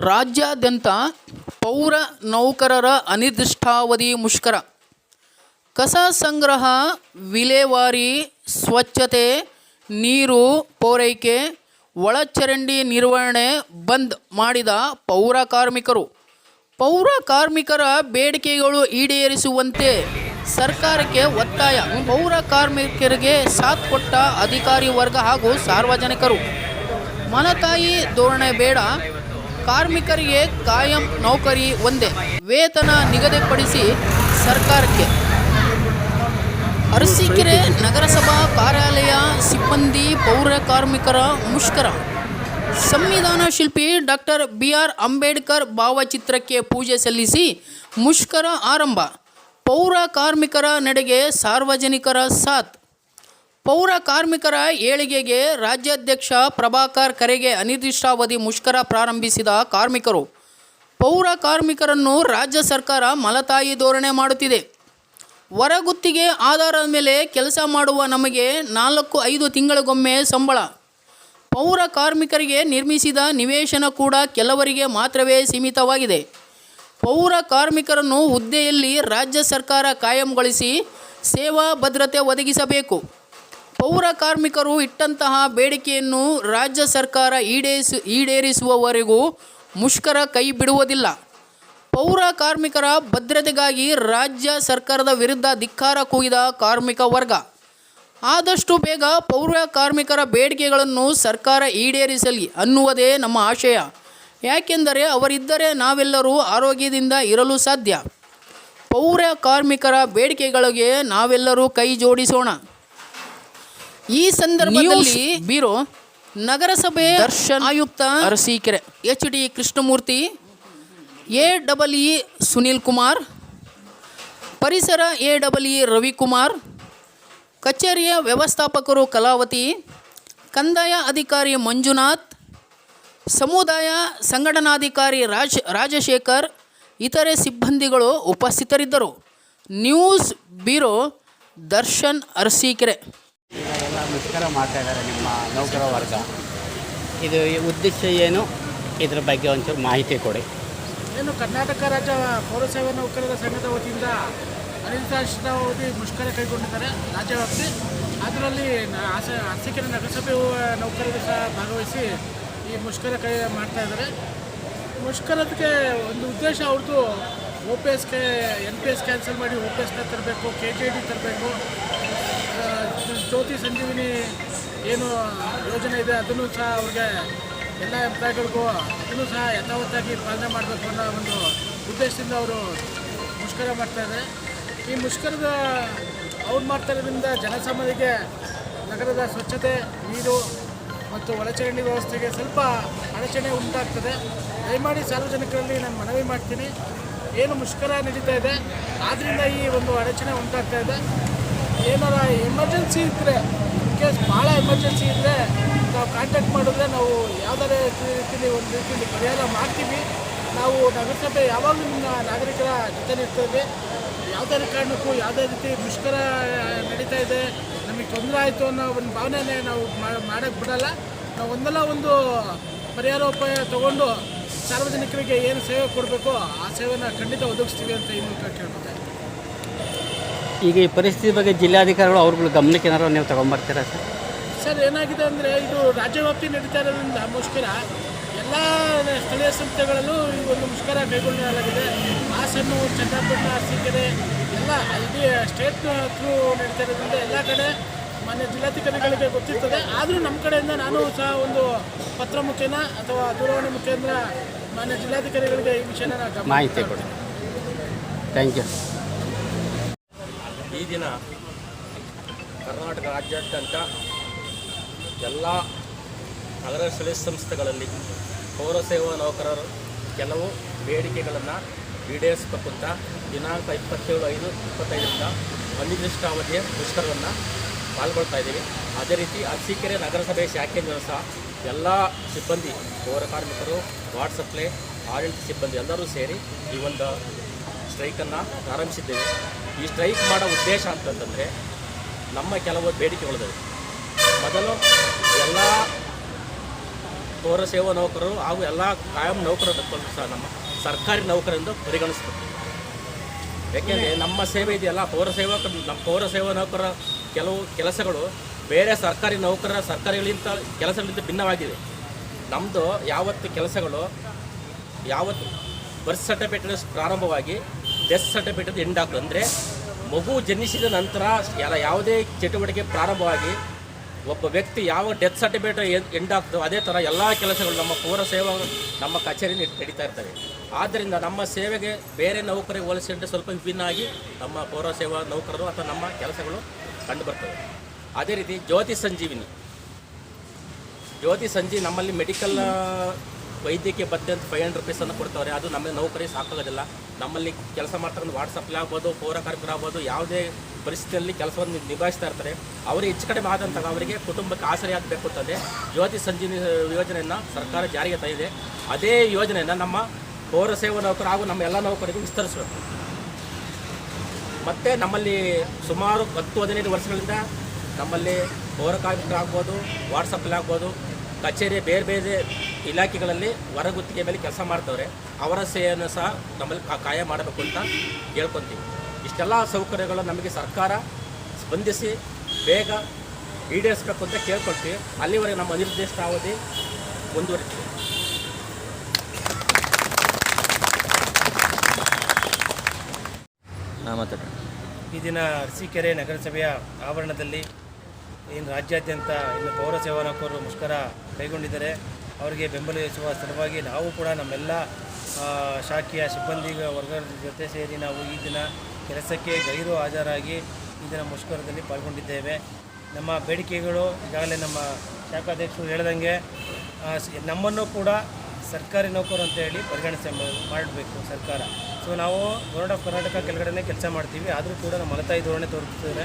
ರಾಜ್ಯಾದ್ಯಂತ ಪೌರ ನೌಕರರ ಅನಿರ್ದಿಷ್ಟಾವಧಿ ಮುಷ್ಕರ. ಕಸ ಸಂಗ್ರಹ, ವಿಲೇವಾರಿ, ಸ್ವಚ್ಛತೆ, ನೀರು, ಪೂರೈಕೆ, ಒಳಚರಂಡಿ ನಿರ್ವಹಣೆ ಬಂದ್ ಮಾಡಿದ ಪೌರ ಕಾರ್ಮಿಕರು. ಪೌರ ಕಾರ್ಮಿಕರ ಬೇಡಿಕೆಗಳು ಈಡೇರಿಸುವಂತೆ ಸರ್ಕಾರಕ್ಕೆ ಒತ್ತಾಯ. ಪೌರ ಕಾರ್ಮಿಕರಿಗೆ ಸಾಥ್ ಕೊಟ್ಟ ಅಧಿಕಾರಿ ವರ್ಗ ಹಾಗೂ ಸಾರ್ವಜನಿಕರು. ಮನತಾಯಿ ಧೋರಣೆ ಬೇಡ. ಕಾರ್ಮಿಕರಿಗೆ ಕಾಯಂ ನೌಕರಿ ಒಂದೇ. ವೇತನ ನಿಗದಿಪಡಿಸಿ ಸರ್ಕಾರಕ್ಕೆ. ಅರಸೀಕೆರೆ ನಗರಸಭಾ ಕಾರ್ಯಾಲಯ ಸಿಬ್ಬಂದಿ ಪೌರ ಕಾರ್ಮಿಕರ ಮುಷ್ಕರ. ಸಂವಿಧಾನ ಶಿಲ್ಪಿ ಡಾಕ್ಟರ್ ಬಿ ಆರ್ ಅಂಬೇಡ್ಕರ್ ಭಾವಚಿತ್ರಕ್ಕೆ ಪೂಜೆ ಸಲ್ಲಿಸಿ ಮುಷ್ಕರ ಆರಂಭ. ಪೌರ ಕಾರ್ಮಿಕರ ನಡೆಗೆ ಸಾರ್ವಜನಿಕರ ಸಾಥ್. ಪೌರ ಕಾರ್ಮಿಕರ ಏಳಿಗೆಗೆ ರಾಜ್ಯಾಧ್ಯಕ್ಷ ಪ್ರಭಾಕರ್ ಕರೆಗೆ ಅನಿರ್ದಿಷ್ಟಾವಧಿ ಮುಷ್ಕರ ಪ್ರಾರಂಭಿಸಿದ ಕಾರ್ಮಿಕರು. ಪೌರ ಕಾರ್ಮಿಕರನ್ನು ರಾಜ್ಯ ಸರ್ಕಾರ ಮಲತಾಯಿ ಧೋರಣೆ ಮಾಡುತ್ತಿದೆ. ಹೊರಗುತ್ತಿಗೆ ಆಧಾರದ ಮೇಲೆ ಕೆಲಸ ಮಾಡುವ ನಮಗೆ ನಾಲ್ಕು ಐದು ತಿಂಗಳಿಗೊಮ್ಮೆ ಸಂಬಳ. ಪೌರ ಕಾರ್ಮಿಕರಿಗೆ ನಿರ್ಮಿಸಿದ ನಿವೇಶನ ಕೂಡ ಕೆಲವರಿಗೆ ಮಾತ್ರವೇ ಸೀಮಿತವಾಗಿದೆ. ಪೌರ ಕಾರ್ಮಿಕರನ್ನು ಹುದ್ದೆಯಲ್ಲಿ ರಾಜ್ಯ ಸರ್ಕಾರ ಕಾಯಂಗೊಳಿಸಿ ಸೇವಾ ಭದ್ರತೆ ಒದಗಿಸಬೇಕು. ಪೌರ ಕಾರ್ಮಿಕರು ಇಟ್ಟಂತಹ ಬೇಡಿಕೆಯನ್ನು ರಾಜ್ಯ ಸರ್ಕಾರ ಈಡೇರಿಸು, ಈಡೇರಿಸುವವರೆಗೂ ಮುಷ್ಕರ ಕೈ ಬಿಡುವುದಿಲ್ಲ. ಪೌರ ಕಾರ್ಮಿಕರ ಭದ್ರತೆಗಾಗಿ ರಾಜ್ಯ ಸರ್ಕಾರದ ವಿರುದ್ಧ ಧಿಕ್ಕಾರ ಕೂಗಿದ ಕಾರ್ಮಿಕ ವರ್ಗ. ಆದಷ್ಟು ಬೇಗ ಪೌರ ಕಾರ್ಮಿಕರ ಬೇಡಿಕೆಗಳನ್ನು ಸರ್ಕಾರ ಈಡೇರಿಸಲಿ ಅನ್ನುವುದೇ ನಮ್ಮ ಆಶಯ. ಯಾಕೆಂದರೆ ಅವರಿದ್ದರೆ ನಾವೆಲ್ಲರೂ ಆರೋಗ್ಯದಿಂದ ಇರಲು ಸಾಧ್ಯ. ಪೌರ ಕಾರ್ಮಿಕರ ಬೇಡಿಕೆಗಳಿಗೆ ನಾವೆಲ್ಲರೂ ಕೈ ಜೋಡಿಸೋಣ. ಈ ಸಂದರ್ಭದಲ್ಲಿ ಬೀರೋ ನಗರಸಭೆ ದರ್ಶನ್ ಆಯುಕ್ತ Arsikere. H D Krishnamurthy A double E Sunil Kumar ಪರಿಸರ ಎ ಡಬಲ್ ಇ ರವಿಕುಮಾರ್ ಕಚೇರಿಯ ವ್ಯವಸ್ಥಾಪಕರು ಕಲಾವತಿ ಕಂದಾಯ ಅಧಿಕಾರಿ ಮಂಜುನಾಥ್ ಸಮುದಾಯ ಸಂಘಟನಾಧಿಕಾರಿ ರಾಜ್ ರಾಜಶೇಖರ್ ಇತರೆ ಸಿಬ್ಬಂದಿಗಳು ಉಪಸ್ಥಿತರಿದ್ದರು. News bureau Darshan Arsikere. ಮುಷ್ಕರ ಮಾಡ್ತಾ ಇದ್ದಾರೆ ನಿಮ್ಮ ನೌಕರ ವರ್ಗ. ಇದು ಉದ್ದೇಶ ಏನು? ಇದ್ರ ಬಗ್ಗೆ ಒಂಚೂರು ಮಾಹಿತಿ ಕೊಡಿ. ಏನು, ಕರ್ನಾಟಕ ರಾಜ್ಯ ಪೌರಸೇವಾ ನೌಕರರ ಸಂಘದ ವತಿಯಿಂದ ಅನಿರ್ದಿಷ್ಟಾವಧಿ ಮುಷ್ಕರ ಕೈಗೊಂಡಿದ್ದಾರೆ ರಾಜ್ಯವ್ಯಾಪ್ತಿ ಅದರಲ್ಲಿ ಆಸೆ ಅರಸೀಕೆರೆ ನಗರಸಭೆ ನೌಕರರು ಸಹ ಭಾಗವಹಿಸಿ ಈ ಮುಷ್ಕರ ಕೈ ಮಾಡ್ತಾ ಇದ್ದಾರೆ. ಮುಷ್ಕರಕ್ಕೆ ಒಂದು ಉದ್ದೇಶ ಅವ್ರದ್ದು ಓ ಪಿ ಎಸ್ಗೆ ಎನ್ ಪಿ ಎಸ್ ಕ್ಯಾನ್ಸಲ್ ಮಾಡಿ ಓ ಪಿ ಎಸ್ನ ತರಬೇಕು ಕೆ ಜೆ ಡಿ ತರಬೇಕು. ಜ್ಯೋತಿ ಸಂಜೀವಿನಿ ಏನು ಯೋಜನೆ ಇದೆ, ಅದನ್ನು ಸಹ ಅವ್ರಿಗೆ ಎಲ್ಲ ಎಂಪ್ಲಾಯ್ಗಳಿಗೂ ಅದನ್ನು ಸಹ ಯಥಾವತ್ತಾಗಿ ಪಾಲನೆ ಮಾಡಬೇಕು ಅನ್ನೋ ಒಂದು ಉದ್ದೇಶದಿಂದ ಅವರು ಮುಷ್ಕರ ಮಾಡ್ತಾಯಿದ್ದಾರೆ ಈ ಮುಷ್ಕರದ, ಅವ್ರು ಮಾಡ್ತಾ ಇರೋದ್ರಿಂದ ಜನಸಾಮಾನ್ಯರಿಗೆ ನಗರದ ಸ್ವಚ್ಛತೆ, ನೀರು ಮತ್ತು ಒಳಚರಂಡಿ ವ್ಯವಸ್ಥೆಗೆ ಸ್ವಲ್ಪ ಅಡಚಣೆ ಉಂಟಾಗ್ತದೆ. ದಯಮಾಡಿ ಸಾರ್ವಜನಿಕರಲ್ಲಿ ನಾನು ಮನವಿ ಮಾಡ್ತೀನಿ. ಏನು ಮುಷ್ಕರ ನಡೀತಾ ಇದೆ ಆದ್ದರಿಂದ ಈ ಒಂದು ಅಡಚಣೆ ಉಂಟಾಗ್ತಾ ಇದೆ. ಏನಾರ ಎಮರ್ಜೆನ್ಸಿ ಇದ್ದರೆ ಕೇಸ್ ಭಾಳ ಎಮರ್ಜೆನ್ಸಿ ಇದ್ದರೆ ನಾವು ಕಾಂಟ್ಯಾಕ್ಟ್ ಮಾಡಿದ್ರೆ ನಾವು ಯಾವ್ದಾರ ರೀತಿಯಲ್ಲಿ ಒಂದು ರೀತಿಯಲ್ಲಿ ಪರಿಹಾರ ಮಾಡ್ತೀವಿ. ನಾವು ನಗರಸಭೆ ಯಾವಾಗಲೂ ನಿಮ್ಮ ನಾಗರಿಕರ ಜೊತೆ ಇರ್ತೇವೆ ಯಾವುದೇ ಕಾರಣಕ್ಕೂ ಯಾವುದೇ ರೀತಿ ಮುಷ್ಕರ ನಡೀತಾ ಇದೆ, ನಮಗೆ ತೊಂದರೆ ಆಯಿತು ಅನ್ನೋ ಒಂದು ಭಾವನೆನೇ ನಾವು ಮಾಡೋಕ್ಕೆ ಬಿಡಲ್ಲ. ನಾವು ಒಂದಲ್ಲ ಒಂದು ಪರಿಹಾರೋಪಾಯ ತಗೊಂಡು ಸಾರ್ವಜನಿಕರಿಗೆ ಏನು ಸೇವೆ ಕೊಡಬೇಕು ಆ ಸೇವೆನ ಖಂಡಿತ ಒದಗಿಸ್ತೀವಿ ಅಂತ ಈ ಮೂಲಕ ಇದ್ದೀನಿ. ಈಗ ಈ ಪರಿಸ್ಥಿತಿ ಬಗ್ಗೆ ಜಿಲ್ಲಾಧಿಕಾರಿಗಳು ಅವ್ರಗಳ ಗಮನಕ್ಕೆ ಏನಾರು ನೀವು ತಗೊಂಬರ್ತೀರಾ ಸರ್? ಸರ್ ಏನಾಗಿದೆ ಅಂದರೆ ಇದು ರಾಜ್ಯವ್ಯಾಪ್ತಿ ನಡೀತಾ ಇರೋದ್ರಿಂದ ಮುಷ್ಕರ. ಎಲ್ಲ ಸ್ಥಳೀಯ ಸಂಸ್ಥೆಗಳಲ್ಲೂ ಈ ಒಂದು ಮುಷ್ಕರ ಕೈಗೊಳ್ಳಲಾಗಿದೆ. ಹಾಸನ್ನು ಚನ್ನಪಟ್ಟಣ ಸಿಕ್ಕಿದೆ ಎಲ್ಲ ಇಲ್ಲಿ ಸ್ಟೇಟ್ ಥ್ರೂ ನಡೀತಾ ಇರೋದ್ರಿಂದ ಎಲ್ಲ ಕಡೆ ಮಾನ್ಯ ಜಿಲ್ಲಾಧಿಕಾರಿಗಳಿಗೆ ಗೊತ್ತಿರ್ತದೆ. ಆದರೂ ನಮ್ಮ ಕಡೆಯಿಂದ ನಾನು ಸಹ ಒಂದು ಪತ್ರ ಮುಖೇನ ಅಥವಾ ದೂರವಾಣಿ ಮುಖೇಂದ್ರ ಮಾನ್ಯ ಜಿಲ್ಲಾಧಿಕಾರಿಗಳಿಗೆ ಈ ವಿಷಯನ ಮಾಹಿತಿ. ಕೊಡಿ. ಥ್ಯಾಂಕ್ ಯು ಈ ದಿನ ಕರ್ನಾಟಕ ರಾಜ್ಯಾದ್ಯಂತ ಎಲ್ಲ ನಗರ ಸ್ಥಳೀಯ ಸಂಸ್ಥೆಗಳಲ್ಲಿ ಪೌರಸೇವಾ ನೌಕರರು ಕೆಲವು ಬೇಡಿಕೆಗಳನ್ನು ಈಡೇರಿಸಬೇಕು ಅಂತ ದಿನಾಂಕ ಇಪ್ಪತ್ತೇಳು ಐದು ಇಪ್ಪತ್ತೈದರಿಂದ ಅನಿರ್ದಿಷ್ಟಾವಧಿಯ ಮುಷ್ಕರವನ್ನು ಪಾಲ್ಗೊಳ್ತಾ ಇದ್ದೀವಿ. ಅದೇ ರೀತಿ ಅರಸೀಕೆರೆ ನಗರಸಭೆ ಶಾಖೆಯಿಂದ ಸಹ ಎಲ್ಲ ಸಿಬ್ಬಂದಿ, ಪೌರ ಕಾರ್ಮಿಕರು, ವಾರ್ಡ್ ಸಪ್ಲೈ, ಆಡಳಿತ ಸಿಬ್ಬಂದಿ ಎಲ್ಲರೂ ಸೇರಿ ಈ ಒಂದು ಸ್ಟ್ರೈಕನ್ನು ಪ್ರಾರಂಭಿಸಿದ್ದೇವೆ. ಈ ಸ್ಟ್ರೈಕ್ ಮಾಡೋ ಉದ್ದೇಶ ಅಂತಂತಂದರೆ ನಮ್ಮ ಕೆಲವು ಬೇಡಿಕೆಗಳಿದ್ದಾವೆ ಮೊದಲು ಎಲ್ಲ ಪೌರ ಸೇವಾ ನೌಕರರು ಹಾಗೂ ಎಲ್ಲ ಕಾಯಂ ನೌಕರರು ಸಹ ನಮ್ಮ ಸರ್ಕಾರಿ ನೌಕರರಿಂದ ಪರಿಗಣಿಸ್ಬೇಕು. ಯಾಕೆಂದರೆ ನಮ್ಮ ಸೇವೆ ಇದೆಯಲ್ಲ ಪೌರ ಸೇವಾ ನಮ್ಮ ಪೌರ ಸೇವಾ ನೌಕರರ ಕೆಲವು ಕೆಲಸಗಳು ಬೇರೆ ಸರ್ಕಾರಿ ನೌಕರರ ಸರ್ಕಾರಿಗಳಿಂದ ಕೆಲಸಗಳಿಂದ ಭಿನ್ನವಾಗಿದೆ ನಮ್ಮದು ಯಾವತ್ತು ಕೆಲಸಗಳು ಯಾವತ್ತು ಬರ್ತ್ ಸರ್ಟಿಫಿಕೇಟ್ ಪ್ರಾರಂಭವಾಗಿ ಡೆತ್ ಸರ್ಟಿಫಿಕೇಟ್ ಎಂಡ್ ಆಗ್ತದೆ ಅಂದರೆ ಮಗು ಜನಿಸಿದ ನಂತರ ಎಲ್ಲ ಯಾವುದೇ ಚಟುವಟಿಕೆ ಪ್ರಾರಂಭವಾಗಿ ಒಬ್ಬ ವ್ಯಕ್ತಿ ಯಾವ ಡೆತ್ ಸರ್ಟಿಫಿಕೇಟ್ ಎಂಡ್ ಆಗ್ತದೋ ಅದೇ ಥರ ಎಲ್ಲ ಕೆಲಸಗಳು ನಮ್ಮ ಪೌರ ಸೇವಾ ನಮ್ಮ ಕಚೇರಿ ನಡೀತಾ ಇರ್ತವೆ. ಆದ್ದರಿಂದ ನಮ್ಮ ಸೇವೆಗೆ ಬೇರೆ ನೌಕರಿಗೆ ಹೋಲಿಸಿದ್ರೆ ಸ್ವಲ್ಪ ವಿಭಿನ್ನ ಆಗಿ ನಮ್ಮ ಪೌರ ಸೇವಾ ನೌಕರರು ಅಥವಾ ನಮ್ಮ ಕೆಲಸಗಳು ಕಂಡುಬರ್ತವೆ ಅದೇ ರೀತಿ ಜ್ಯೋತಿ ಸಂಜೀವಿನಿ. ಜ್ಯೋತಿ ಸಂಜೀವಿ ನಮ್ಮಲ್ಲಿ ಮೆಡಿಕಲ್ ವೈದ್ಯಕೀಯ ಭತ್ತೆ ಅಂತ ಫೈವ್ ಹಂಡ್ರೆಡ್ ರುಪೀಸನ್ನು ಕೊಡ್ತಾರೆ ಅದು ನಮ್ಮ ನೌಕರಿ ಸಾಕಾಗೋದಿಲ್ಲ. ನಮ್ಮಲ್ಲಿ ಕೆಲಸ ಮಾಡ್ತಕ್ಕಂಥ ವಾಟ್ಸಪ್ಲೇ ಆಗ್ಬೋದು ಪೌರ ಕಾರ್ಮಿಕರು ಆಗ್ಬೋದು, ಯಾವುದೇ ಪರಿಸ್ಥಿತಿಯಲ್ಲಿ ಕೆಲಸವನ್ನು ನಿಭಾಯಿಸ್ತಾ ಇರ್ತಾರೆ. ಅವರು ಹೆಚ್ಚು ಕಡಿಮೆ ಆದಂತಹ ಅವರಿಗೆ ಕುಟುಂಬಕ್ಕೆ ಆಸರೆ ಆಗಬೇಕು ಅಂತಂದರೆ ಜ್ಯೋತಿ ಸಂಜೀವಿನಿ ಯೋಜನೆಯನ್ನು ಸರ್ಕಾರ ಜಾರಿಗೆ ತಂದಿದೆ. ಅದೇ ಯೋಜನೆಯನ್ನು ನಮ್ಮ ಪೌರ ಸೇವಾ ನೌಕರು ಹಾಗೂ ನಮ್ಮ ಎಲ್ಲ ನೌಕರಿಗೂ ವಿಸ್ತರಿಸಬೇಕು. ಮತ್ತು ನಮ್ಮಲ್ಲಿ ಸುಮಾರು ಹತ್ತು ಹದಿನೈದು ವರ್ಷಗಳಿಂದ ನಮ್ಮಲ್ಲಿ ಪೌರ ಕಾರ್ಮಿಕರಾಗ್ಬೋದು ವಾಟ್ಸಪ್ಪಲ್ಲಿ ಆಗ್ಬೋದು ಕಚೇರಿ ಬೇರೆ ಬೇರೆ ಇಲಾಖೆಗಳಲ್ಲಿ ಹೊರಗುತ್ತಿಗೆ ಮೇಲೆ ಕೆಲಸ ಮಾಡ್ತವ್ರೆ ಅವರ ಸೇವೆಯನ್ನು ಸಹ ನಮ್ಮಲ್ಲಿ ಕಾಯ ಮಾಡಬೇಕು ಅಂತ ಹೇಳ್ಕೊತೀವಿ. ಇಷ್ಟೆಲ್ಲ ಸೌಕರ್ಯಗಳು ನಮಗೆ ಸರ್ಕಾರ ಸ್ಪಂದಿಸಿ ಬೇಗ ಈಡೇರಿಸಬೇಕು ಅಂತ ಕೇಳ್ಕೊಳ್ತೀವಿ. ಅಲ್ಲಿವರೆಗೆ ನಮ್ಮ ಅನಿರ್ದಿಷ್ಟ ಅವಧಿ ಮುಂದುವರಿತೀವಿ ಈ ದಿನ ಅರಸೀಕೆರೆ ನಗರಸಭೆಯ ಆವರಣದಲ್ಲಿ ಏನು ರಾಜ್ಯಾದ್ಯಂತ ಇನ್ನು ಪೌರ ಸೇವಾ ನೌಕರರು ಮುಷ್ಕರ ಕೈಗೊಂಡಿದ್ದಾರೆ. ಅವರಿಗೆ ಬೆಂಬಲಿಸುವ ಸಲುವಾಗಿ ನಾವು ಕೂಡ ನಮ್ಮೆಲ್ಲ ಶಾಖೆಯ ಸಿಬ್ಬಂದಿ ವರ್ಗದ ಜೊತೆ ಸೇರಿ ನಾವು ಈ ದಿನ ಕೆಲಸಕ್ಕೆ ಗೈರು ಹಾಜರಾಗಿ ಈ ದಿನ ಮುಷ್ಕರದಲ್ಲಿ ಪಾಲ್ಗೊಂಡಿದ್ದೇವೆ. ನಮ್ಮ ಬೇಡಿಕೆಗಳು ಈಗಾಗಲೇ ನಮ್ಮ ಶಾಖಾಧ್ಯಕ್ಷರು ಹೇಳ್ದಂಗೆ ನಮ್ಮನ್ನು ಕೂಡ ಸರ್ಕಾರಿ ನೌಕರು ಅಂತ ಹೇಳಿ ಪರಿಗಣಿಸ ಮಾಡಬೇಕು ಸರ್ಕಾರ. ಸೊ ನಾವು ಗೌರ್ಮೆಂಟ್ ಆಫ್ ಕರ್ನಾಟಕ ಕೆಳಗಡೆನೇ ಕೆಲಸ ಮಾಡ್ತೀವಿ. ಆದರೂ ಕೂಡ ನಮ್ಮ ಮಲತಾಯಿ ಧೋರಣೆ ತೋರಿಸಿದ್ರೆ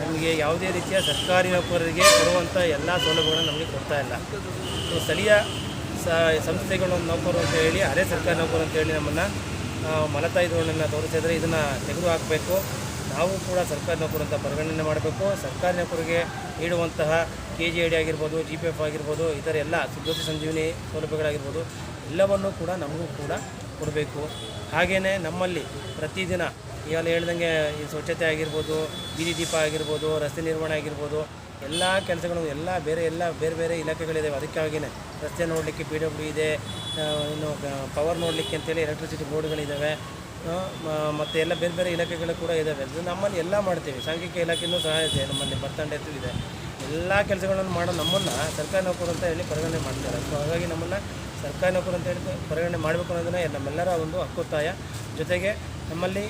ನಮಗೆ ಯಾವುದೇ ರೀತಿಯ ಸರ್ಕಾರಿ ನೌಕರರಿಗೆ ಕೊಡುವಂಥ ಎಲ್ಲ ಸೌಲಭ್ಯಗಳನ್ನು ನಮಗೆ ಕೊಡ್ತಾ ಇಲ್ಲ. ಸೊ ಸ್ಥಳೀಯ ಸಂಸ್ಥೆಗಳು ನೌಕರು ಅಂತ ಹೇಳಿ, ಅರೆ ಸರ್ಕಾರಿ ನೌಕರು ಅಂತ ಹೇಳಿ ನಮ್ಮನ್ನು ಮಲತಾಯಿ ಧೋರಣೆಯನ್ನು ತೋರಿಸಿದರೆ ಇದನ್ನು ತೆಗೆದು ಹಾಕಬೇಕು. ನಾವು ಕೂಡ ಸರ್ಕಾರಿ ನೌಕರು ಅಂತ ಪರಿಗಣನೆ ಮಾಡಬೇಕು. ಸರ್ಕಾರಿ ನೌಕರಿಗೆ ನೀಡುವಂತಹ ಕೆ ಜಿ ಐ ಡಿ ಆಗಿರ್ಬೋದು ಜಿ ಪಿ ಎಫ್ ಆಗಿರ್ಬೋದು, ಈ ಥರ ಎಲ್ಲ ಸುದ್ದಿ ಸಂಜೀವಿನಿ ಸೌಲಭ್ಯಗಳಾಗಿರ್ಬೋದು, ಎಲ್ಲವನ್ನೂ ಕೂಡ ನಮಗೂ ಕೂಡ ಕೊಡಬೇಕು. ಹಾಗೆಯೇ ನಮ್ಮಲ್ಲಿ ಪ್ರತಿದಿನ ಈಗಾಗಲೇ ಹೇಳ್ದಂಗೆ ಈ ಸ್ವಚ್ಛತೆ ಆಗಿರ್ಬೋದು, ಬೀದಿ ದೀಪ ಆಗಿರ್ಬೋದು, ರಸ್ತೆ ನಿರ್ವಹಣೆ ಆಗಿರ್ಬೋದು, ಎಲ್ಲ ಕೆಲಸಗಳು, ಎಲ್ಲ ಬೇರೆ ಎಲ್ಲ ಬೇರೆ ಬೇರೆ ಇಲಾಖೆಗಳಿದ್ದಾವೆ ಅದಕ್ಕಾಗಿಯೇ ರಸ್ತೆ ನೋಡಲಿಕ್ಕೆ ಪಿ ಡಬ್ಲ್ಯೂ ಇದೆ ಇನ್ನು ಪವರ್ ನೋಡಲಿಕ್ಕೆ ಅಂತೇಳಿ ಎಲೆಕ್ಟ್ರಿಸಿಟಿ ಬೋರ್ಡ್ಗಳಿದ್ದಾವೆ ಮತ್ತು ಎಲ್ಲ ಬೇರೆ ಬೇರೆ ಇಲಾಖೆಗಳು ಕೂಡ ಇದ್ದಾವೆ ಅದು ನಮ್ಮಲ್ಲಿ ಎಲ್ಲ ಮಾಡ್ತೀವಿ. ಸಾಂಘಿಕ ಇಲಾಖೆಯೂ ಸಹ ಇದೆ ನಮ್ಮಲ್ಲಿ ಬರ್ತಂಡೆ ಇದೆ. ಎಲ್ಲ ಕೆಲಸಗಳನ್ನು ಮಾಡೋ ನಮ್ಮನ್ನು ಸರ್ಕಾರಿ ನೌಕರು ಅಂತ ಹೇಳಿ ಪರಿಗಣನೆ ಮಾಡ್ತಾರೆ. ಸೊ ಹಾಗಾಗಿ ನಮ್ಮನ್ನು ಸರ್ಕಾರಿ ನೌಕರು ಅಂತ ಹೇಳಿ ಪರಿಗಣನೆ ಮಾಡಬೇಕು ಅನ್ನೋದನ್ನ ನಮ್ಮೆಲ್ಲರ ಒಂದು ಹಕ್ಕೊತ್ತಾಯ. ಜೊತೆಗೆ ನಮ್ಮಲ್ಲಿ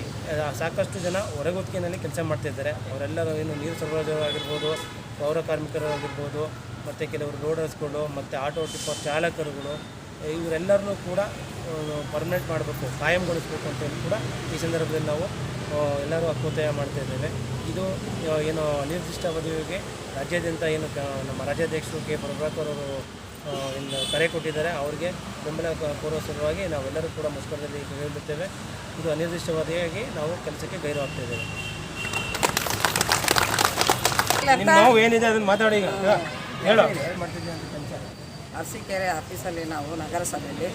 ಸಾಕಷ್ಟು ಜನ ಹೊರಗುತ್ತಿಗೆನಲ್ಲಿ ಕೆಲಸ ಮಾಡ್ತಿದ್ದಾರೆ ಅವರೆಲ್ಲರೂ ಏನು ನೀರು ಸರಬರಾಜು ಆಗಿರ್ಬೋದು, ಪೌರ ಕಾರ್ಮಿಕರು ಆಗಿರ್ಬೋದು ಮತ್ತು ಕೆಲವರು ರೋಡರ್ಸ್ಗಳು, ಮತ್ತು ಆಟೋ ಟಿಪ್ಪರ್ ಚಾಲಕರುಗಳು ಇವರೆಲ್ಲರನ್ನೂ ಕೂಡ ಪರ್ಮನೆಂಟ್ ಮಾಡಬೇಕು ಕಾಯಂಗೊಳಿಸ್ಬೇಕು ಅಂತೇಳಿ ಕೂಡ ಈ ಸಂದರ್ಭದಲ್ಲಿ ನಾವು ಎಲ್ಲರೂ ಅಕ್ಕೋತಯ ಮಾಡ್ತಾ ಇದ್ದೇವೆ. ಇದು ಏನು ನಿರ್ದಿಷ್ಟ ಅವಧಿಗೆ ರಾಜ್ಯಾದ್ಯಂತ ಏನು ನಮ್ಮ ರಾಜ್ಯಾಧ್ಯಕ್ಷರು ಕೆ. ಪ್ರಭಾಕರ್ ಅವರು ಇನ್ನು ಕರೆ ಕೊಟ್ಟಿದ್ದಾರೆ. ಅವರಿಗೆ ಬೆಂಬಲ ಕೋರುವ ಸಲುವಾಗಿ ನಾವೆಲ್ಲರೂ ಕೂಡ ಮುಷ್ಕರದಲ್ಲಿ ಕೈಗೊಳ್ಳುತ್ತೇವೆ ಇದು ಅನಿರ್ದಿಷ್ಟವಾದಿಯಾಗಿ ನಾವು ಕೆಲಸಕ್ಕೆ ಗೈರು ಆಗ್ತಾ ಇದ್ದೇವೆ. ನೋವು ಏನಿದೆ ಅದನ್ನು ಮಾತಾಡಿ ಈಗ. ಹೇಳು. ಅರಸೀಕೆರೆ ಆಫೀಸಲ್ಲಿ ನಾವು ನಗರಸಭೆಯಲ್ಲಿ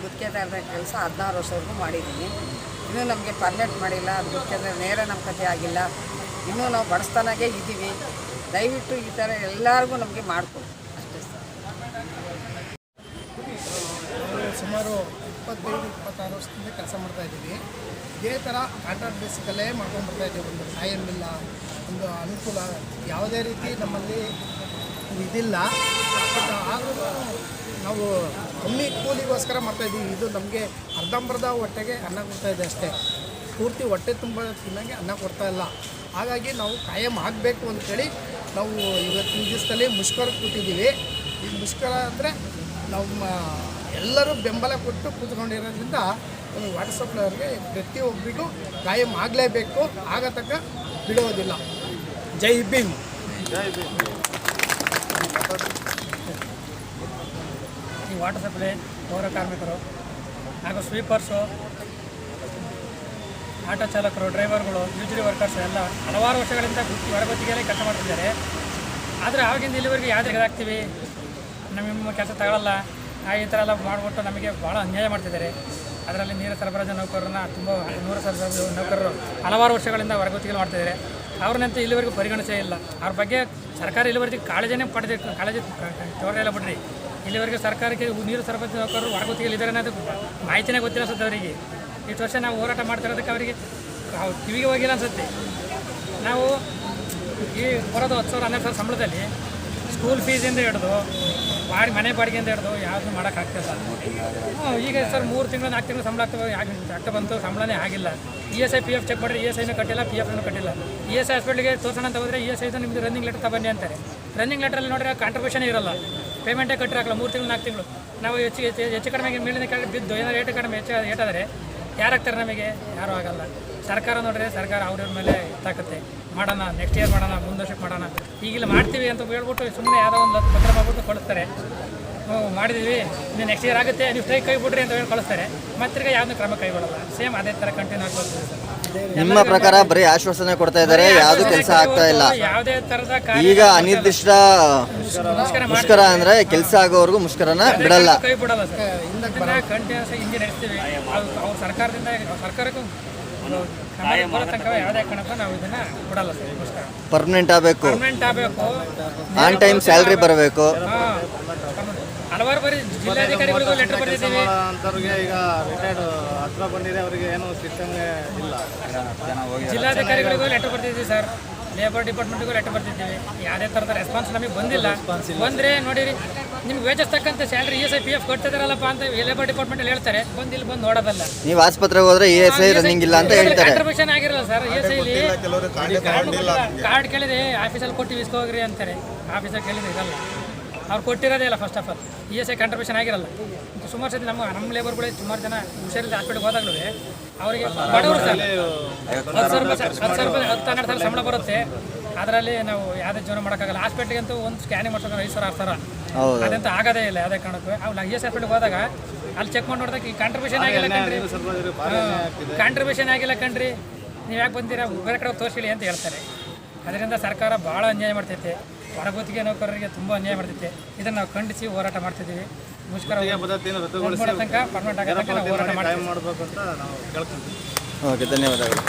ಗುತ್ತಿಗೆದಾರರ ಕೆಲಸ ಹದಿನಾರು ವರ್ಷವರೆಗೂ ಮಾಡಿದ್ದೀನಿ ಇನ್ನೂ ನಮಗೆ ಪರ್ಮನೆಂಟ್ ಮಾಡಿಲ್ಲ ಗುತ್ತಿಗೆದಾರ ನೇರ ನಮ್ಮ ಕತೆ ಆಗಿಲ್ಲ. ಇನ್ನೂ ನಾವು ಬಡಿಸ್ತಾನಾಗೆ ಇದ್ದೀವಿ. ದಯವಿಟ್ಟು ಈ ಥರ ಎಲ್ಲರಿಗೂ ನಮಗೆ ಮಾಡಿಕೊಡಿ. ಅಷ್ಟೇ ಸರ್. ಸುಮಾರು ಇಪ್ಪತ್ತೈದು, ಇಪ್ಪತ್ತಾರು ವರ್ಷದಿಂದ ಕೆಲಸ ಮಾಡ್ತಾ ಇದ್ದೀವಿ. ಇದೇ ಥರ ಕಾಂಟ್ರಾಕ್ಟ್ ಬೇಸಿಕಲ್ಲೇ ಮಾಡ್ಕೊಂಡು ಬರ್ತಾ ಇದ್ದೀವಿ. ಒಂದು ಸಹಾಯ ಇಲ್ಲ ಒಂದು ಅನುಕೂಲ, ಯಾವುದೇ ರೀತಿ ನಮ್ಮಲ್ಲಿ ಇದಿಲ್ಲ. ಬಟ್ ಆದ್ರೂ ನಾವು ಕಮ್ಮಿ ಕೂಲಿಗೋಸ್ಕರ ಮಾಡ್ತಾ ಇದ್ದೀವಿ. ಇದು ನಮಗೆ ಅರ್ಧಂಬರ್ಧ ಹೊಟ್ಟೆಗೆ ಅನ್ನ ಕೊಡ್ತಾ ಇದೆ ಅಷ್ಟೇ. ಪೂರ್ತಿ ಹೊಟ್ಟೆ ತುಂಬ ತಿನ್ನಂಗೆ ಅನ್ನ ಕೊಡ್ತಾ ಇಲ್ಲ. ಹಾಗಾಗಿ ನಾವು ಕಾಯಂ ಆಗಬೇಕು ಅಂತೇಳಿ ನಾವು ಇವತ್ತಿನ ದಿವಸದಲ್ಲಿ ಮುಷ್ಕರ ಕೂತಿದ್ದೀವಿ. ಈ ಮುಷ್ಕರ ಅಂದರೆ ನಮ್ಮ ಎಲ್ಲರೂ ಬೆಂಬಲ ಕೊಟ್ಟು ಕೂತ್ಕೊಂಡಿರೋದ್ರಿಂದ ಒಂದು ವಾಟ್ಸಪ್ನವ್ರಿಗೆ ಪ್ರತಿಯೊಬ್ಬರಿಗೂ ಕಾಯಂ ಆಗಲೇಬೇಕು. ಆಗ ತಕ್ಕ ಬಿಡೋದಿಲ್ಲ ಜೈ ಭೀಮ್. ಈ ವಾಟರ್ ಸಪ್ಲೈ ಪೌರ ಕಾರ್ಮಿಕರು ಹಾಗೂ ಸ್ವೀಪರ್ಸು ಆಟೋ ಚಾಲಕರು ಡ್ರೈವರ್ಗಳು ಯೂಜರಿ ವರ್ಕರ್ಸ್ ಎಲ್ಲ ಹಲವಾರು ವರ್ಷಗಳಿಂದ ಗುತ್ತಿ ಹೊರಗುತ್ತಿಗೆಯಲ್ಲಿ ಕೆಲಸ ಮಾಡ್ತಿದ್ದಾರೆ. ಆದರೆ ಆವಾಗಿಂದ ಇಲ್ಲಿವರೆಗೆ ಯಾವುದೇ ಇದಾಗ್ತೀವಿ ನಮ್ಮ ಕೆಲಸ ತಗೊಳ್ಳಲ್ಲ ಆ ಈ ಥರ ಎಲ್ಲ ಮಾಡಿಬಿಟ್ಟು ನಮಗೆ ಭಾಳ ಅನ್ಯಾಯ ಮಾಡ್ತಿದ್ದಾರೆ. ಅದರಲ್ಲಿ ನೀರು ಸರಬರಾಜು ನೌಕರರನ್ನ ತುಂಬ ನೂರು ಸರಬರಾಜು ನೌಕರರು ಹಲವಾರು ವರ್ಷಗಳಿಂದ ಹೊರಗುತ್ತಿಗೆ ಮಾಡ್ತಿದ್ದಾರೆ. ಅವ್ರನ್ನಂತೂ ಇಲ್ಲಿವರೆಗೂ ಪರಿಗಣಿಸೇ ಇಲ್ಲ. ಅವ್ರ ಬಗ್ಗೆ ಸರ್ಕಾರ ಇಲ್ಲಿವರೆಗೆ ಕಾಳಜಿನೇ ಪಡೆದಿತ್ತು ಕಾಳಜಿ ತಗೊಳ್ಳೆಲ್ಲ ಬಿಡ್ರಿ. ಇಲ್ಲಿವರೆಗೆ ಸರ್ಕಾರಕ್ಕೆ ನೀರು ಸರಬರಾಜು ನೌಕರರು ಹೊರಗುತ್ತಿಗೆಲ್ಲಿದ್ದಾರೆ ಅನ್ನೋದು ಮಾಹಿತಿನೇ ಗೊತ್ತಿಲ್ಲ ಅನ್ಸುತ್ತೆ ಅವರಿಗೆ. ಇಷ್ಟು ವರ್ಷ ನಾವು ಹೋರಾಟ ಮಾಡ್ತಿರೋದಕ್ಕೆ ಅವರಿಗೆ ಅವ್ರ ಕಿವಿಗೆ ಹೋಗಿಲ್ಲ ಅನ್ಸುತ್ತೆ. ನಾವು ಈ ಬರೋದು ಹತ್ತು ಸಾವಿರ, ಹನ್ನೆರಡು ಸಾವಿರ ಸಂಬಳದಲ್ಲಿ ಸ್ಕೂಲ್ ಫೀಸಿಂದ ಹಿಡಿದು ಬಾಡಿ, ಮನೆ ಬಾಡಿಗೆಯಿಂದ ಹಿಡಿದು ಯಾವುದು ಮಾಡೋಕ್ಕಾಗ್ತಿಲ್ಲ ಹ್ಞೂ ಈಗ ಸರ್ ಮೂರು ತಿಂಗಳು, ನಾಲ್ಕು ತಿಂಗಳು ಸಂಬಳ ಆಗ್ತವೆ ಆಗ್ತಾ ಬಂತು, ಸಂಬಳನೇ ಆಗಿಲ್ಲ. E S I P F check ಮಾಡಿದ್ರೆ ಇ ಎಸ್ ಐನೂ ಕಟ್ಟಿಲ್ಲ ಪಿ ಎಫ್ನೂ ಕಟ್ಟಿಲ್ಲ. ಇ ಎಸ್ ಐ ಹಾಸ್ಪಿಟ್ಲಿಗೆ ತೋರ್ಸೋಣ ಅಂತ ಹೋದರೆ ಇ ಎಸ್ ಐದು ನಿಮ್ಮದು ರನ್ನಿಂಗ್ ಲೆಟರ್ ತಗೊಂಡಿ ಅಂತಾರೆ. ರನ್ನಿಂಗ್ ಲೆಟ್ರಲ್ಲಿ ನೋಡಿದ್ರೆ ಕಾಂಟ್ರಿಬ್ಯೂಷನ್ ಇರಲ್ಲ. ಪೇಮೆಂಟೇ ಕಟ್ಟಿರಾಕಲ್ಲ ಮೂರು ತಿಂಗಳು, ನಾಲ್ಕು ತಿಂಗಳು. ನಾವು ಹೆಚ್ಚು ಹೆಚ್ಚು ಕಡಿಮೆ ಮೇಲಿನ ಕಡೆ ಬಿದ್ದು ಏನಾದ್ರು ರೇಟ್ ಕಡಿಮೆ ಹೆಚ್ಚು ಏಟಾದರೆ ಯಾರಾಗ್ತಾರೆ ನಮಗೆ? ಯಾರೂ ಆಗಲ್ಲ. ಸರ್ಕಾರ ನೋಡಿದ್ರೆ ಸರ್ಕಾರ ಅವ್ರವ್ರ ಮೇಲೆ ತಾಕತ್ತೆ ಮಾಡೋಣ ನೆಕ್ಸ್ಟ್ ಇಯರ್ ಮಾಡೋಣ ಮುಂದೆ ವರ್ಷಕ್ಕೆ ಮಾಡೋಣ. ಈಗಿಲ್ಲ ಮಾಡ್ತೀವಿ ಅಂತ ಹೇಳ್ಬಿಟ್ಟು ಸುಮ್ಮನೆ ಯಾರೋ ಒಂದು ಹತ್ತು ಪತ್ರ ಮಾಡ್ಬಿಟ್ಟು ಕಳಿಸ್ತಾರೆ ನಾವು ಮಾಡಿದ್ದೀವಿ ಇನ್ನು ನೆಕ್ಸ್ಟ್ ಇಯರ್ ಆಗುತ್ತೆ ನೀವು ಸ್ಟ್ರೈಕ್ ಕೈ ಬಿಡ್ರಿ ಅಂತ ಹೇಳಿ ಕಳಿಸ್ತಾರೆ. ಮತ್ತೆ ಯಾವುದೂ ಕ್ರಮ ಕೈಗೊಳ್ಳಲ್ಲ. ಸೇಮ್ ಅದೇ ಥರ ಕಂಟಿನ್ಯೂ ಆಗ್ಬೋದು. ನಿಮ್ಮ ಪ್ರಕಾರ ಬರೀ ಆಶ್ವಾಸನೆ ಕೊಡ್ತಾ ಇದ್ದಾರೆ ಯಾವುದು ಕೆಲಸ ಆಗ್ತಾ ಇಲ್ಲ. ಯಾವುದೇ ತರದ ಈಗ ಅನಿರ್ದಿಷ್ಟ ಮುಷ್ಕರ ಅಂದ್ರೆ ಕೆಲಸ ಆಗೋವರೆಗೂ ಮುಷ್ಕರನ ಬಿಡಲ್ಲ. ಕೈ ಬಿಡಲ್ಲ ಸರ್ ಕಂಟಿನ್ಯೂಸ್ ಹಿಂಗೆ ನಡೆಸ್ತೀವಿ. ಸರ್ಕಾರದಿಂದ ಸರ್ಕಾರಕ್ಕೂ ಪರ್ಮನೆಂಟ್ ಆಗಬೇಕು. ಪರ್ಮನೆಂಟ್ ಆಗಬೇಕು. ಆನ್ ಟೈಮ್ ಸ್ಯಾಲ್ರಿ ಬರಬೇಕು. ಹಲವಾರು ಬಾರಿ ಜಿಲ್ಲಾಧಿಕಾರಿಗಳಿಗೂ ಲೆಟರ್ ಬರೆದಿದ್ದೀವಿ ಈಗ ರಿಟೈರ್ಡ್ ಹತ್ರ ಬಂದಿದೆ ಅವರಿಗೆ ಏನು ಸಿಸ್ಟಮ್ಗೆ ಇಲ್ಲ. ಜಿಲ್ಲಾಧಿಕಾರಿಗಳಿಗೂ ಲೆಟರ್ ಬರ್ತಿದ್ದೀವಿ ಸರ್. ಲೇಬರ್ ಡಿಪಾರ್ಟ್ಮೆಂಟ್ಗೂ ಲೆಟರ್ ಬರ್ತಿದ್ದೀವಿ ಯಾವುದೇ ಥರದ ರೆಸ್ಪಾನ್ಸ್ ನಮಗೆ ಬಂದಿಲ್ಲ. ಬಂದರೆ ನೋಡಿರಿ ನಿಮ್ಗೆ ವೇಜಸ್ ತಕ್ಕಂತೆ salary E S I P F ಕೊಡ್ತಿದಾರಲ್ಲಪ್ಪ ಅಂತ ಲೇಬರ್ ಡಿಪಾರ್ಟ್ಮೆಂಟ್ ಹೇಳ್ತಾರೆ. ಬಂದು ಇಲ್ಲಿ ಬಂದು ನೋಡೋದಲ್ಲ ನೀವು ಆಸ್ಪತ್ರೆಗೆ ಹೋದ್ರೆ ಇ ಎಸ್ ಐ ರನ್ನಿಂಗ್ ಇಲ್ಲ ಅಂತ ಹೇಳ್ತಾರೆ. ಕಾಂಟ್ರಿಬ್ಯೂಷನ್ ಆಗಿರಲ್ಲ ಸರ್ ಇ ಎಸ್ ಐಲಿ ಕಾರ್ಡ್ ಕೇಳಿದೆ ಆಫೀಸಲ್ಲಿ ಕೊಟ್ಟು ಇಸ್ಕೋಗ್ರಿ ಅಂತಾರೆ. ಆಫೀಸಲ್ಲಿ ಕೇಳಿದ್ರೆ ಇರಲ್ಲ. ಅವ್ರು ಕೊಟ್ಟಿರೋದೇ ಇಲ್ಲ first of all E S I contribution ಆಗಿರಲ್ಲ. ಮತ್ತು ಸುಮಾರು ಸತಿ ನಮ್ಮ ನಮ್ಮ ಲೇಬರ್ಗಳೇ ಸುಮಾರು ಜನ ಹುಷಾರಿಲ್ಲ ಹಾಸ್ಪಿಟ್ಲಿಗೆ ಹೋದಾಗಲೂ ಅವರಿಗೆ ಬಡವರು ಸರ್. ಹತ್ತು ಸಾವಿರ ರೂಪಾಯಿ ಹತ್ತು ಸಾವಿರ ರೂಪಾಯಿ ಹತ್ತು ಹನ್ನೆರಡು ಸಾವಿರ ಸಂಬಳ ಬರುತ್ತೆ. ಅದರಲ್ಲಿ ನಾವು ಯಾವುದೇ ಜೀವನ ಮಾಡೋಕ್ಕಾಗಲ್ಲ. ಹಾಸ್ಪಿಟ್ಲಿಗೆ ಅಂತೂ ಒಂದು ಸ್ಕ್ಯಾನಿಂಗ್ ಮಾಡ್ಸೋಕೆ ಐದು ಸಾವಿರ ಆರು ಸಾವಿರ. ಹೌದು. ಅದಂತೂ ಆಗೋದೇ ಇಲ್ಲ ಯಾವುದೇ ಕಾರಣಕ್ಕೂ. ಅವ್ರು ಇ ಎಸ್ ಹಾಸ್ಪಿಟ್ಲಿಗೆ ಹೋದಾಗ ಅಲ್ಲಿ ಚೆಕ್ ಮಾಡಿ ನೋಡಿದಾಗ ಈ ಕಾಂಟ್ರಿಬ್ಯೂಷನ್ ಆಗಿಲ್ಲ ಕಣ್ರಿ. ಕಾಂಟ್ರಿಬ್ಯೂಷನ್ ಆಗಿಲ್ಲ ಕಣ್ರಿ. ನೀವು ಯಾಕೆ ಬಂದಿರಾ? ಬೇರೆ ಕಡೆ ತೋರಿಸಿಲಿ ಅಂತ ಹೇಳ್ತಾರೆ. ಅದರಿಂದ ಸರ್ಕಾರ ಭಾಳ ಅನ್ಯಾಯ ಮಾಡ್ತೈತೆ. ಹೊರಗುತ್ತಿಗೆ ನೌಕರರಿಗೆ ತುಂಬ ಅನ್ಯಾಯ ಮಾಡ್ತೈತೆ ಇದನ್ನು ನಾವು ಖಂಡಿಸಿ ಹೋರಾಟ ಮಾಡ್ತಿದ್ದೀವಿ. ಮುಷ್ಕರ ತನಕ ಪರ್ಮನೆಂಟ್ ಹೋರಾಟ ಮಾಡ್ತೀವಿ ಮಾಡಬೇಕು ಅಂತ ನಾವು ಕೇಳ್ಕೊಂತೀವಿ. ಓಕೆ ಧನ್ಯವಾದಗಳು.